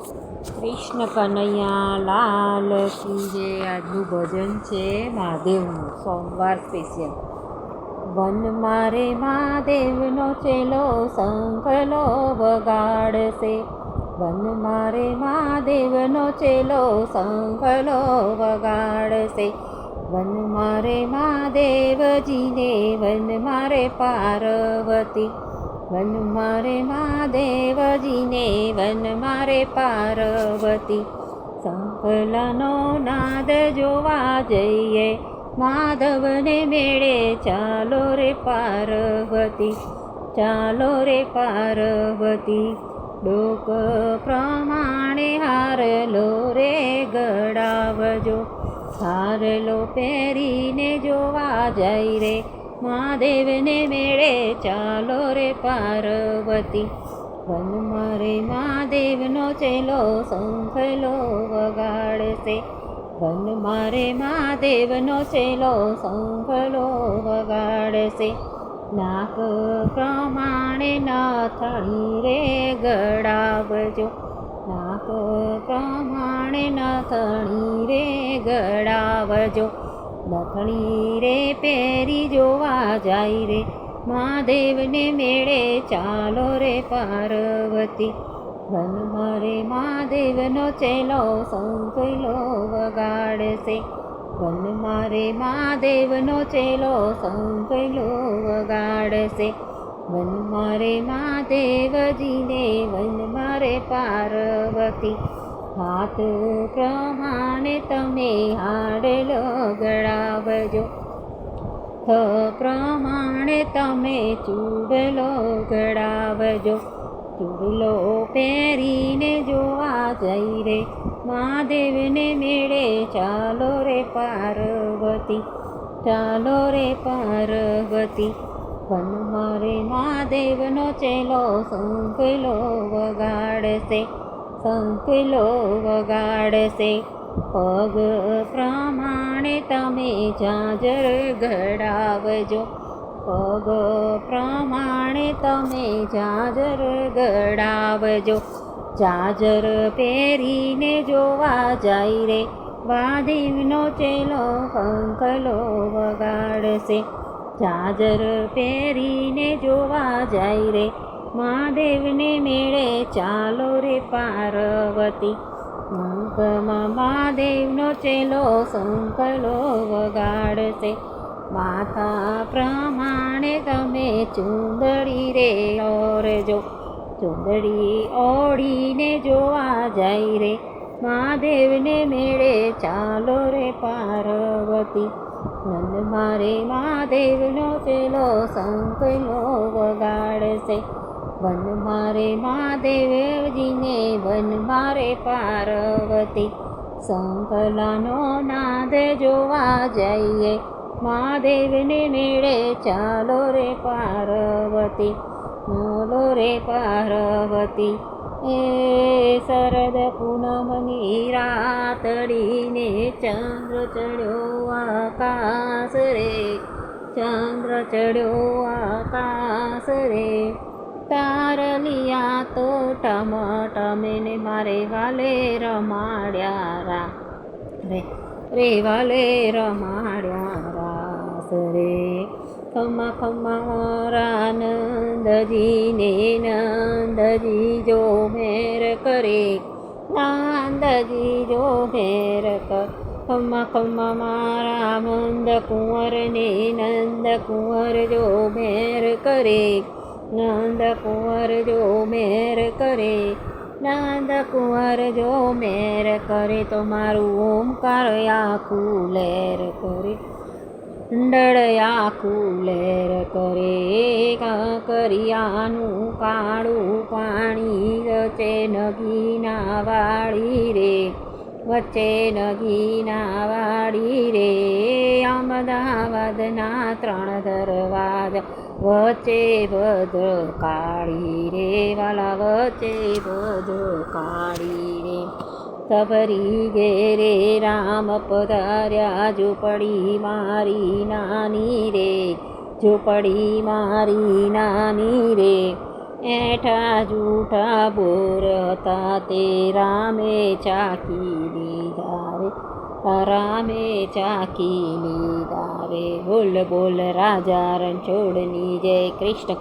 કૃષ્ણ કનૈયા લાલ જે આજનું ભજન છે મહાદેવનું, સોમવાર સ્પેશિયલ વન મારે મહાદેવનો ચેલો સંકલો વગાડશે વન મારે મહાદેવનો ચેલો સંકલો વગાડશે વન મારે મહાદેવજીને, વન મારે પાર્વતી. વન મારે મહાદેવજીને, વન મારે પાર્વતી. સંકલનો નાદ જોવા જઈએ, માધવને મેળે. ચાલો રે પાર્વતી, ચાલો રે પાર્વતી. ડોક પ્રમાણે હારલો રે ગડાવજો. હારલો પહેરીને જોવા જઈ રે મહાદેવને મેળે ચાલો રે પાર્વતી. વનમાં મારે મહાદેવનો ચેલો શંખલો વગાડશે. વનમાં મારે મહાદેવનો ચેલો શંખલો વગાડશે. નાક પ્રમાણે નાથણી રે ગડાવજો નાક પ્રમાણે નાથણી રે ગડાવજો નથણી રે, પેરી જોવા જાય રે. મહાદેવને મેળે ચાલો રે પાર્વતી. વન મારે મહાદેવનો ચેલો સંકલો વગાડશે. વન મારે મહાદેવનો ચેલો સંકલો વગાડશે. વન મારે મહાદેવજીને, વન મારે પાર્વતી. હાથ પ્રમાણે તમે હાડલો ગળાવજો. થ પ્રમાણે તમે ચૂડલો ગળાવજો. ચૂડલો પહેરીને જોવા જઈ રે, મહાદેવને મેળે ચાલો રે પાર્વતી, ચાલો રે પાર્વતી. વન મારે મહાદેવનો ચેલો સંભલો વગાડશે. સંકલો વગાડશે. પગ પ્રમાણે તમે જાજર ગડાવજો. પગ પ્રમાણે તમે જાજર ગડાવજો. જાજર પહેરીને જોવા જાય રે. વાદીવનો ચેલો કંકલો વગાડશે. જાજર પહેરીને જોવા જાય રે. મહાદેવને મેળે ચાલો રે પાર્વતી. મંગમાં મહાદેવનો ચેલો સંકલો વગાડશે. માતા પ્રમાણે તમે ચુંદડી રે ઓરજો. ચુંદડી ઓળીને જોવા જાય રે. મહાદેવને મેળે ચાલો રે પાર્વતી. નંદ મારે મહાદેવનો ચેલો સંકલો વગાડશે. વન મારે મહાદેવજીને, વન મારે પાર્વતી. સંકલાનો નાદ જોવા જઈએ, મહાદેવને મેળે. ચાલો રે પાર્વતી, બોલો રે પાર્વતી. એ શરદ પૂનમની રાતડીને ચંદ્ર ચડ્યો આકાશ રે, ચંદ્ર ચડ્યો આકાશ રે. તારલિયા તો ટમ ટમેને મારે વાલે રમાડ્યા રા, રે રે વાલે રમાડ્યા રાસ રે ખમા ખમા નંદજીને નંદજી જો મેર કરે. નંદજી જો મેર કર ખમા ખમા મારા મંદ કુંવરને નંદ કુંવર જો મેર કરે. નંદ કુંવર જો મેર કરે, નંદ કુંવર જો મેર કરે તો મારું ઓમકાર આખું લેર કરે. ડળયા કુલેર કરે, કાંકરિયાનું કાળું પાણી વચ્ચે નગીના વાળી રે, વચ્ચે નગીના વાળી રે. અમદાવાદના ત્રણ દરવાજા વચ્ચે ભદ્ર કાળી રે, વાલા વચ્ચે ભદ્ર કાળી રે. સબરી ઘેરે રામ પધાર્યા, ઝૂંપડી મારી નાની રે. ઝૂંપડી મારી નાની રે. એઠા જૂઠા બોર હતા તે રામે ચાકી દીધા રે. રામે ચાકી લીધા રે બોલ બોલ રાજા રણછોડની જય કૃષ્ણ